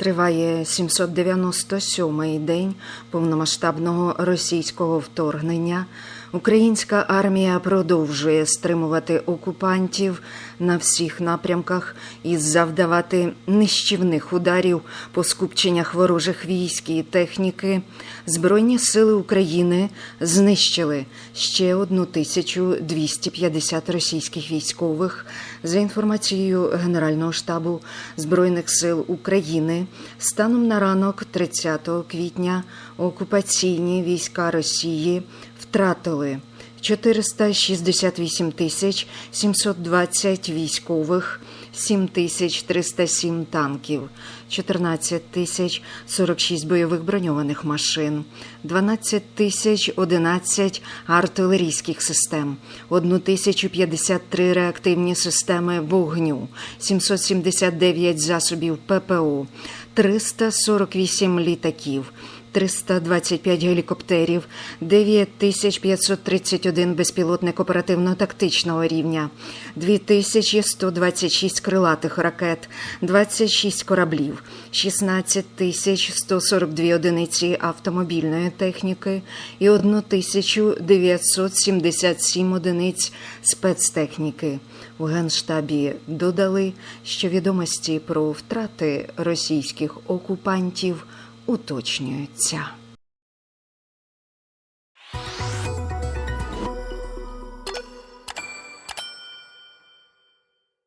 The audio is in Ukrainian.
Триває 797-й день повномасштабного російського вторгнення. Українська армія продовжує стримувати окупантів на всіх напрямках і завдавати нищівних ударів по скупченнях ворожих військ і техніки. Збройні сили України знищили ще 1250 російських військових. За інформацією Генерального штабу Збройних сил України, станом на ранок 30 квітня окупаційні війська Росії втратили 468 тисяч 720 військових, 7 тисяч 307 танків, 14 тисяч 46 бойових броньованих машин, 12 тисяч 11 артилерійських систем, 1 тисячу 53 реактивні системи вогню, 779 засобів ППО, 348 літаків, 325 гелікоптерів, 9531 безпілотник оперативно-тактичного рівня, 2126 крилатих ракет, 26 кораблів, 16142 одиниці автомобільної техніки і 1977 одиниць спецтехніки. У Генштабі додали, що відомості про втрати російських окупантів уточнюються.